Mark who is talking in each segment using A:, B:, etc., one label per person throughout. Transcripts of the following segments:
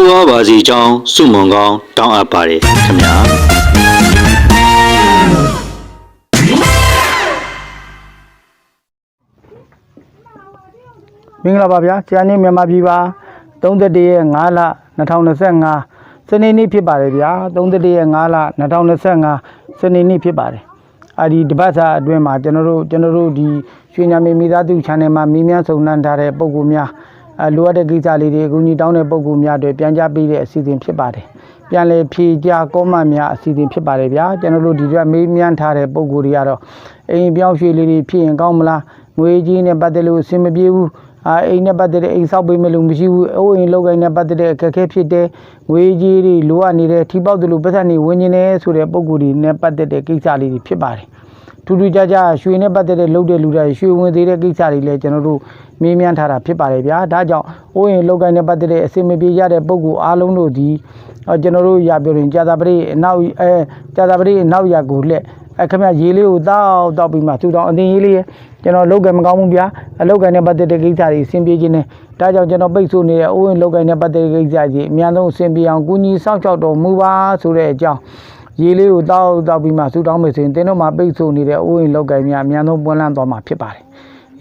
A: တိုးဝါပါစီကြောင်းစုမုံကောင်းတောင်းအပ်ပါတယ်ခင်ဗျာ
B: မင်္ဂလာပါဗျာဆရာနေမြန်မာပြည်ပါ31ရက်5လ2025စနေနေ့ဖြစ်ပါတယ်ဗျာ31ရက်5လ2025စနေနေ့ဖြစ်ပါတယ်အာဒီတပတ်စာအတွင်းမှာကျွန်တော်တို့ကျွန်တော်တို့ဒီရွှေညာမီမိသားစု channel မှာမီးမြန်းစုံနှမ်းထားတဲ့ပုံကူများ အလိုအပ်တဲ့ကိစ္စလေးတွေအကူအညီတောင်းတဲ့ပုံကူများတွေပြန်ကြားပေးတဲ့အစီအစဉ်ဖြစ်ပါတယ်ပြန်လည်ဖြေကြားကောမန့်များအစီအစဉ်ဖြစ်ပါတယ်ဗျာကျွန်တော်တို့ဒီကမေးမြန်းထားတဲ့ပုံကူတွေကတော့အိမ်ပြောင်းရွှေလေးတွေဖြစ်ရင်ကောင်းမလားငွေကြီးနဲ့ပတ်သက်လို့အဆင်မပြေဘူးအာအိမ်နဲ့ပတ်သက်တဲ့အိမ်ဆောက်ပေးမယ်လို့မရှိဘူးအိုးအိမ်လောက်ကိုင်းနဲ့ပတ်သက်တဲ့အခက်အခဲဖြစ်တဲ့ငွေကြီးတွေလိုအပ်နေတဲ့ထိပေါက်တယ်လို့ပတ်သက်နေဝင်နေတယ်ဆိုတဲ့ပုံကူတွေနဲ့ပတ်သက်တဲ့ကိစ္စလေးတွေဖြစ်ပါတယ် ထူးထူးခြားခြားရွှေနဲ့ပတ်သက်တဲ့လုပ်တဲ့လူတွေရွှေဝင်သေးတဲ့ကိစ္စတွေလည်းကျွန်တော်တို့မေးမြန်းထားတာဖြစ်ပါတယ်ဗျာဒါကြောင့်အိုးအိမ်လောက်ကိုင်းနဲ့ပတ်သက်တဲ့အစီအမပြေရတဲ့ပုံကူအားလုံးတို့ဒီအော်ကျွန်တော်တို့ရပြောရင်ကြာသာပရိအနောက်အဲကြာသာပရိအနောက်ရကိုလက်အဲခင်ဗျရေလေးကိုတောက်တောက်ပြီးမှသူတောင်အတင်းရေးလေးရကျွန်တော်လောက်ကမကောင်းဘူးဗျာအလောက်ကနဲ့ပတ်သက်တဲ့ကိစ္စတွေအဆင်ပြေခြင်းနဲ့ဒါကြောင့်ကျွန်တော်ပိတ်ဆို့နေတဲ့အိုးဝင်လောက်ကနဲ့ပတ်သက်တဲ့ကိစ္စကြီးအများဆုံးအဆင်ပြေအောင်ကူညီစောင့်ရှောက်တော်မူပါဆိုတဲ့အကြောင်း ရေလေးကိုတောက်တောက်ပြီးမှဆူတောင်းမယ်ဆိုရင်တင်းတို့မှာပိတ်ဆို့နေတဲ့အိုးဝင်လောက်ကများအများဆုံးပွင့်လန်းသွားမှာဖြစ်ပါတယ်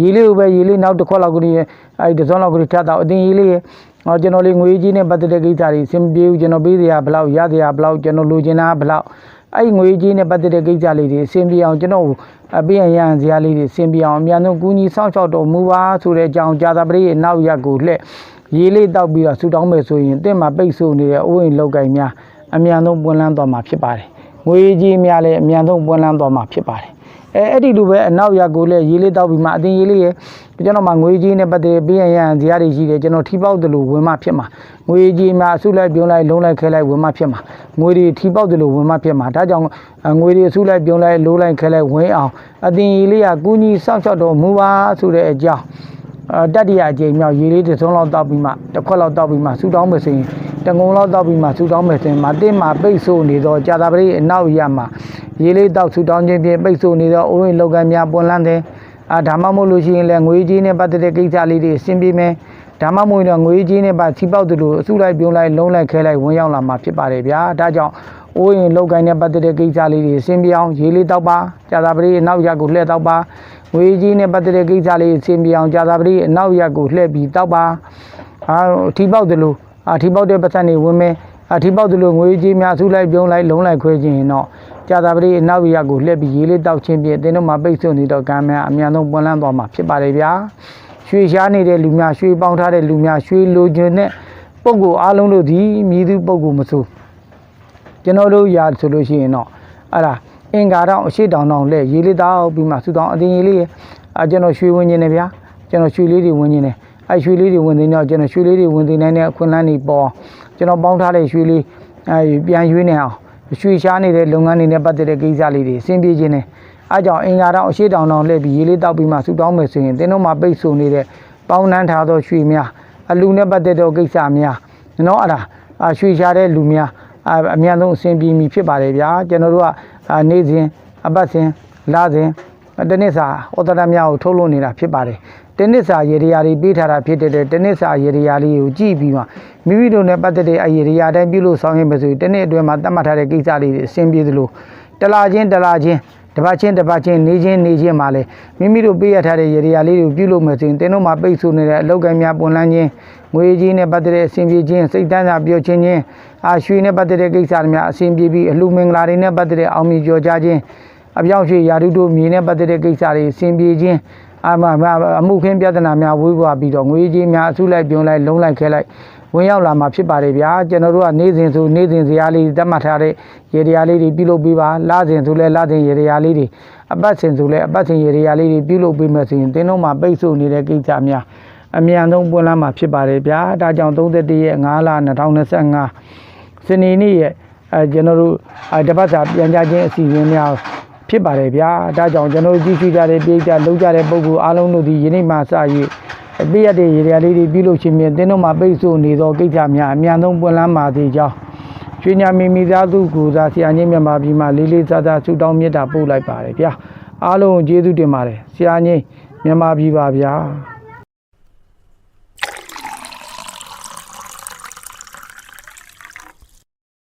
B: ရေလေးကိုပဲရေလေးနောက်တစ်ခွက်လောက်ကိုအဲဒီတစ်စုံလောက်ကိုထပ်တော့အတင်းရေလေးရဲ့ဟောကျွန်တော်လေးငွေကြီးနဲ့ပတ်သက်တဲ့ကိစ္စတွေအဆင်ပြေဘူးကျွန်တော်ပေးစရာဘယ်လောက်ရစရာဘယ်လောက်ကျွန်တော်လိုချင်တာဘယ်လောက်အဲ့ငွေကြီးနဲ့ပတ်သက်တဲ့ကိစ္စလေးတွေအဆင်ပြေအောင်ကျွန်တော်အပြည့်အရန်စရာလေးတွေအဆင်ပြေအောင်အများဆုံးကူညီဆောင်ရှောက်တော်မူပါဆိုတဲ့အကြောင်းကြာသာပရိရဲ့နောက်ရက်ကိုလှည့်ရေးလေးတောက်ပြီးတော့ဆူတောင်းမယ်ဆိုရင်တင့်မှာပိတ်ဆို့နေတဲ့အိုးအိမ်လောက်ကင်များ အများဆုံးပွင့်လန်းသွားမှာဖြစ်ပါတယ်ငွေကြီးများလည်းအများဆုံးပွင့်လန်းသွားမှာဖြစ်ပါတယ်အဲအဲ့ဒီလိုပဲအနောက်ရက်ကိုလည်းရေးလေးတောက်ပြီးမှအတင်းရေးလေးရကျွန်တော်မှငွေကြီးနဲ့ပတ်သက်ပြီးရင်ရန်ဇာတ်တွေရှိတယ်ကျွန်တော်ထိပေါက်တယ်လို့ဝင်မှဖြစ်မှာငွေကြီးမှာအစုလိုက်ပြုံးလိုက်လုံးလိုက်ခဲလိုက်ဝင်မှဖြစ်မှာငွေတွေထိပေါက်တယ်လို့ဝင်မှဖြစ်မှာဒါကြောင့်ငွေတွေအစုလိုက်ပြုံးလိုက်လုံးလိုက်ခဲလိုက်ဝင်အောင်အတင်းရေးလေးကကူညီစောင့်ရှောက်တော်မူပါဆိုတဲ့အကြောင်းအာတတိယအကြိမ်မြောက်ရေလေးတစ်စုံလောက်တောက်ပြီးမှတစ်ခွက်လောက်တောက်ပြီးမှဆူတောင်းမယ်ဆိုရင် တငုံလောက်တောက်ပြီးမှဆူတောင်းမယ်ဆိုရင်မတင်းမှာပိတ်ဆို့နေတော့ကြာတာပရိအနောက်ရမှာရေလေးတောက်ဆူတောင်းခြင်းဖြင့်ပိတ်ဆို့နေတော့အိုးရင်လောက်ကများပွန်လန်းတယ်အာဒါမှမဟုတ်လို့ရှိရင်လည်းငွေကြီးနဲ့ပတ်သက်တဲ့ကိစ္စလေးတွေအဆင်ပြေမယ်ဒါမှမဟုတ်ရင်တော့ငွေကြီးနဲ့ပါချီပေါက်တယ်လို့အစုလိုက်ပြုံးလိုက်လုံးလိုက်ခဲလိုက်ဝင်ရောက်လာမှာဖြစ်ပါတယ်ဗျာဒါကြောင့်အိုးရင်လောက်ကိုင်းနဲ့ပတ်သက်တဲ့ကိစ္စလေးတွေအဆင်ပြေအောင်ရေလေးတောက်ပါကြာတာပရိအနောက်ရက်ကိုလှည့်တောက်ပါငွေကြီးနဲ့ပတ်သက်တဲ့ကိစ္စလေးအဆင်ပြေအောင်ကြာတာပရိအနောက်ရက်ကိုလှည့်ပြီးတောက်ပါအာထီပေါက်တယ်လို့ အာထီပေါက်တဲ့ပတ်သက်နေဝင်မယ်အာထီပေါက်တယ်လို့ငွေကြီးများအစုလိုက်ပြုံးလိုက်လုံးလိုက်ခွဲခြင်းရင်တော့ကြာတာပရိအနောက်ရက်ကိုလှည့်ပြီးရေလေးတောက်ခြင်းဖြင့်တင်းတို့မှာပိတ်ဆို့နေတော့ကံများအများဆုံးပွင့်လန်းသွားမှာဖြစ်ပါတယ်ဗျာရွှေရှားနေတဲ့လူများရွှေပေါင်းထားတဲ့လူများရွှေလိုချင်တဲ့ပုံကိုအားလုံးတို့ဒီမြည်သူပုံကိုမဆိုးကျွန်တော်တို့ရာဆိုလို့ရှိရင်တော့အဲ့ဒါအင်္ဂါတောင်အရှိတောင်တောင်လဲရေးလေးတောက်ပြီးမှဆူတောင်အတင်းရေးလေးအဲကျွန်တော်ရွှေဝင်နေတယ်ဗျာကျွန်တော်ရွှေလေးတွေဝင်နေတယ် အဲရွှေလေးတွေဝင်နေတော့ကျွန်တော်ရွှေလေးတွေဝင်နေနိုင်တဲ့အခွင့်အလမ်းတွေပေါ်အောင်ကျွန်တော်ပေါင်းထားတဲ့ရွှေလေးအဲပြန်ရွှေနေအောင်ရွှေရှားနေတဲ့လုပ်ငန်းတွေနဲ့ပတ်သက်တဲ့ကိစ္စလေးတွေအဆင်ပြေခြင်းနဲ့အဲကြောင့်အင်္ဂါတောင်အရှိတောင်တောင်လဲပြီးရေးလေးတောက်ပြီးမှဆူတောင်းမယ်ဆိုရင်တင်းတို့မှာပိတ်ဆို့နေတဲ့ပေါင်းနှန်းထားသောရွှေများအလူနဲ့ပတ်သက်သောကိစ္စများနော်အဲ့ဒါအာရွှေရှားတဲ့လူများအအများဆုံးအဆင်ပြေမီဖြစ်ပါတယ်ဗျာကျွန်တော်တို့ကအာနေ့စဉ်အပတ်စဉ်လစဉ် တနစ်စာဩတရများကိုထုတ်လွှင့်နေတာဖြစ်ပါတယ်တနစ်စာရေဒီယာတွေပေးထားတာဖြစ်တဲ့တနစ်စာရေဒီယာလေးကိုကြည့်ပြီးမှမိမိတို့နဲ့ပတ်သက်တဲ့အဲရေဒီယာတိုင်းပြုလို့ဆောင်ရွက်မယ်ဆိုရင်တနစ်အတွင်းမှာသတ်မှတ်ထားတဲ့ကိစ္စလေးတွေအဆင်ပြေသလိုတလာချင်းတလာချင်းတစ်ပတ်ချင်းတစ်ပတ်ချင်းနေချင်းနေချင်းမှာလေမိမိတို့ပေးရထားတဲ့ရေရာလေးတွေကိုပြုလုပ်မယ်ဆိုရင်တင်းတို့မှာပိတ်ဆို့နေတဲ့အလောက်ကိုင်းများပွန်လန်းခြင်းငွေကြီးနဲ့ပတ်သက်တဲ့အစဉ်ပြေခြင်းစိတ်တန်းစာပြောချင်းချင်းအာရွှေနဲ့ပတ်သက်တဲ့ကိစ္စတွေများအစဉ်ပြေပြီးအလှမင်္ဂလာတွေနဲ့ပတ်သက်တဲ့အောင်မြင်ကြော်ကြားခြင်း အပြောင်းရွှေ့ယာရုတို့မြေနဲ့ပတ်သက်တဲ့ကိစ္စတွေအစဉ်ပြေခြင်းအမမအမှုခင်းပြဿနာများဝေးပွားပြီးတော့ငွေကြီးများအစုလိုက်ပြုံလိုက်လုံးလိုက်ခဲလိုက်ဝင်ရောက်လာမှာဖြစ်ပါတယ်ဗျာကျွန်တော်တို့ကနေ့စဉ်ဆိုနေ့စဉ်ဇရာလေးတတ်မှတ်ထားတဲ့ရေတရာလေးတွေပြုလုပ်ပေးပါလစဉ်ဆိုလဲလစဉ်ရေတရာလေးတွေအပတ်စဉ်ဆိုလဲအပတ်စဉ်ရေတရာလေးတွေပြုလုပ်ပေးမယ်ဆိုရင်တင်းတို့မှာပိတ်ဆို့နေတဲ့ကိစ္စများအမြန်ဆုံးပွင့်လာမှာဖြစ်ပါတယ်ဗျာဒါကြောင့်31ရက်5လ2025စနေနေ့ရဲ့အဲကျွန်တော်တို့အဲတပတ်စာပြန်ကြခြင်းအစီအစဉ်များ ဖြစ်ပါတယ်ဗျာဒါကြောင့်ကျွန်တော်တို့ကြည့်ရှုကြတဲ့ပြည်ကြလုံးကြတဲ့ပုံကူအားလုံးတို့ဒီယနေ့မှစ၍အပြည့်ရတဲ့ရေရာလေးတွေပြုလုပ်ခြင်းဖြင့်တင်းတို့မှာပိတ်ဆို့နေသောကိစ္စများအမြန်ဆုံးပွင့်လန်းပါသေးကြောင်းကျွေးညာမီမိသားစုကိုစားဆရာကြီးမြန်မာပြည်မှာလေးလေးစားစားဆုတောင်းမေတ္တာပို့လိုက်ပါတယ်ဗျာအားလုံးကိုကျေးဇူးတင်ပါတယ်ဆရာကြီးမြန်မာပြည်ပါဗျာ